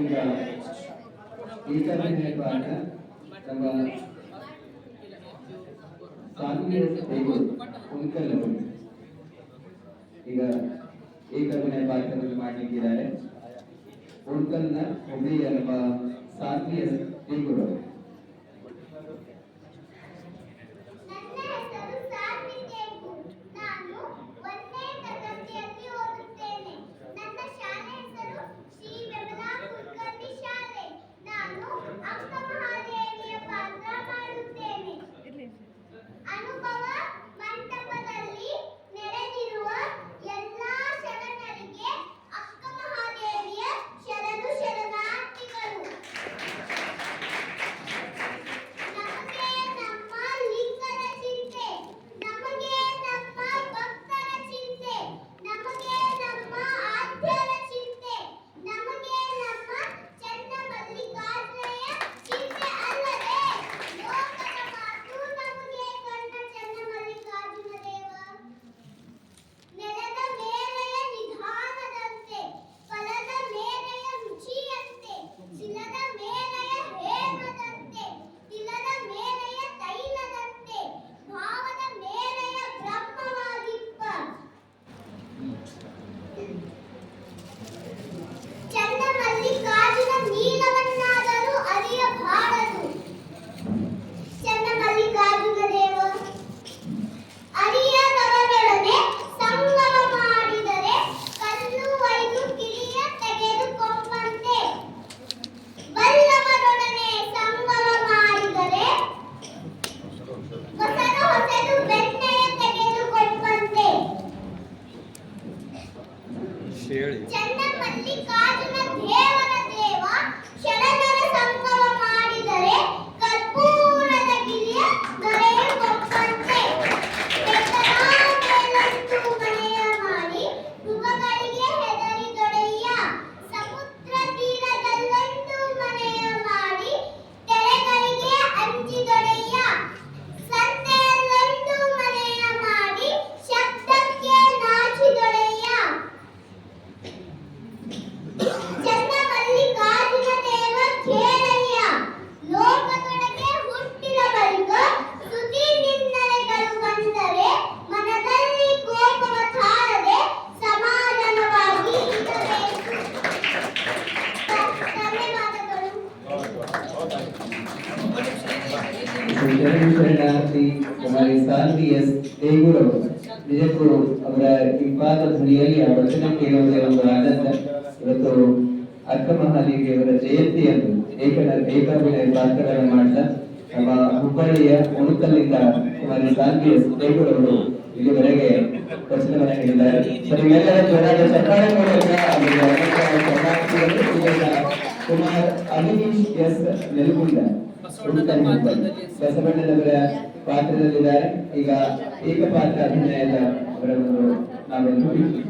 ಈಗ ಈ ಥರ ಹೇಳುವಾಗ ನಮ್ಮ ತಾಲೂಕಿನ ಉಣ್ಕಲ್ ಅವರು ಎಂಬ ಏಕವಿನಯ ಭಾರತವನ್ನು ಮಾಡಲಿಕ್ಕಿದ್ದಾರೆ ಉಣ್ಕಲ್ನ ಒಬ್ಬ ಸಾತ್ವಿಯ ಗಾಯತ್ರಿ ಕುಮಾರಿ ಸಾಲ್ವಿ ಎಸ್ ದೇಗೂರು ನಿಜಕ್ಕೂ ಅವರ ಇಂಪಾದ ಧ್ವನಿಯಲ್ಲಿ ಆ ವಚನ ಕೇಳುವುದೇ ಒಂದು ಆನಂದ. ಇವತ್ತು ಅಕ್ಕ ಅವರ ಜಯಂತಿಯನ್ನು ಏಕನ ಏಕಾಭಿನಯ ಪಾತ್ರಗಳನ್ನು ಮಾಡ್ತಾ ನಮ್ಮ ಹುಬ್ಬಳ್ಳಿಯ ಉಣುಕಲ್ಲಿಂದ ಕುಮಾರಿ ಸಾಲ್ವಿ ಎಸ್ ದೇಗೂರು ಅವರು ಇಲ್ಲಿವರೆಗೆ ವಚನವನ್ನು ಹೇಳಿದ್ದಾರೆ. ಸರಿ ಎಲ್ಲರ ಸರ್ಕಾರ ಕುಮಾರ್ ಅನಿಶ್ ಎಸ್ ನೆಲಗುಂದ. ಬಸವಣ್ಣನವರ ಪಾತ್ರದಲ್ಲಿದ್ದಾರೆ. ಈಗ ಏಕಪಾತ್ರ ಅಭಿನಯದ ಅವರನ್ನು ಒಂದು ನಾವೆಲ್ಲರೂ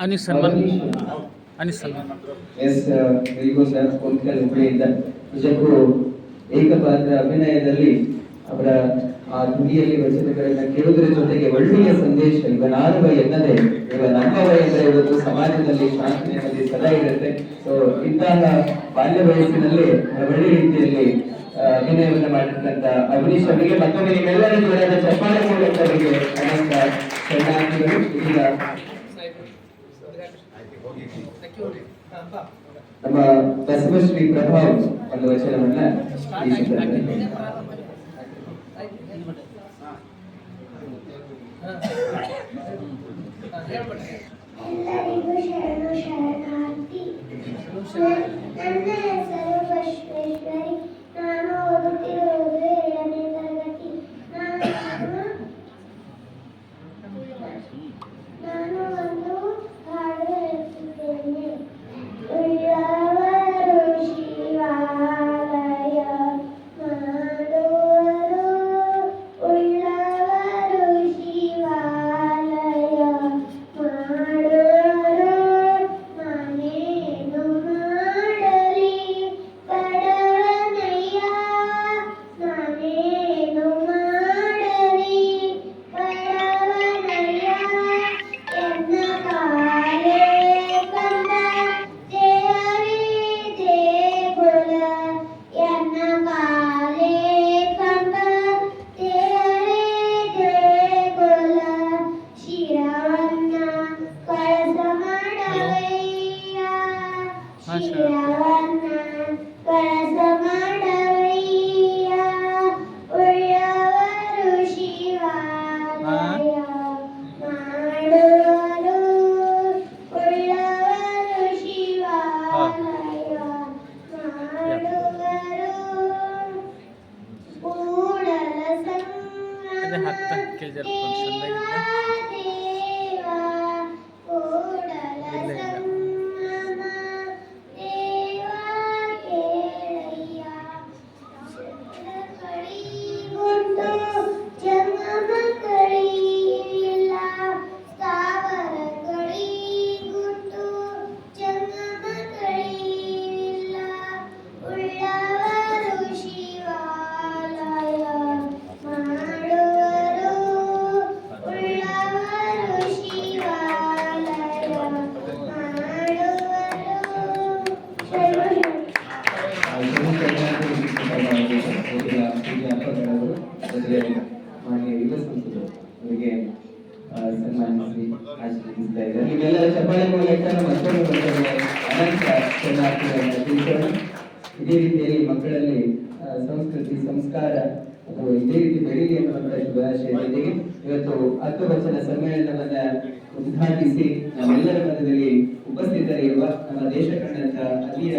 ಅನಿಸ್ ಸಲ್ಮಾನ್ ಸಲ್ಮಾನ್ ಎಸ್ ವೆರಿಗೋ ಸರ್ ಕೊಂಕಲ್ ಹುಬ್ಬಳ್ಳಿಯಿಂದ ನಿಜಕ್ಕೂ ಏಕಪಾತ್ರ ಅಭಿನಯದಲ್ಲಿ ಅವರ ಆ ನುಡಿಯಲ್ಲಿ ವಚನಗಳನ್ನ ಕೇಳುವುದರ ಜೊತೆಗೆ ಒಳ್ಳೆಯ ಸಂದೇಶ ಇವ ನಾನುವ ಎನ್ನದೆ ಇವ ನಮ್ಮವ ಎಂದರೆ ಇವತ್ತು ಸಮಾಜದಲ್ಲಿ ಶಾಂತಿ ನೆಮ್ಮದಿ ಸದಾ ಇರುತ್ತೆ. ಸೊ ಇಂತಹ ಬಾಲ್ಯ ವಯಸ್ಸಿನಲ್ಲಿ ಒಳ್ಳೆ ರೀತಿಯಲ್ಲಿ ಅಭಿನಯವನ್ನು ಮಾಡಿರ್ತಕ್ಕಂಥ ಅವನೀಶ್ ಅವರಿಗೆ ಮತ್ತೊಮ್ಮೆ ನಿಮ್ಮೆಲ್ಲರ ಜೋರಾದ ಚಪ್ಪಾಳೆ ಮೂಲಕ ಅವರಿಗೆ ಅನಂತ ಶರಣಾರ್ಥಿಗಳು. ಇದೀಗ ನಮ್ಮ ಬಸವಶ್ರೀ ಪ್ರಭಾವ್ ಒಂದು ವಚನವನ್ನ ಈ ನನ್ನ ಚಪ್ಪಾಳೆ ಮೂಲಕ ಮತ್ತೊಮ್ಮೆ ಮತ್ತೊಮ್ಮೆ ಅನಂತ ಶರಣಾರ್ಥಿಗಳನ್ನು ತಿಳಿಸೋಣ ಇದೇ ರೀತಿಯಲ್ಲಿ ಮಕ್ಕಳಲ್ಲಿ ಸಂಸ್ಕೃತಿ, ಸಂಸ್ಕಾರ, ಅಥವಾ ಇದೇ ರೀತಿ ಬೆಳಿಗ್ಗೆ ಅನ್ನುವಂಥ ಶುಭಾಶಯದೊಂದಿಗೆ ಇವತ್ತು ಹತ್ತು ವಚನ ಸಮ್ಮೇಳನವನ್ನ ಉದ್ಘಾಟಿಸಿ ನಮ್ಮೆಲ್ಲರ ಮಧ್ಯದಲ್ಲಿ ಉಪಸ್ಥಿತರಿರುವ ನಮ್ಮ ದೇಶ ಕಂಡಂತ ಅಲ್ಲಿಯ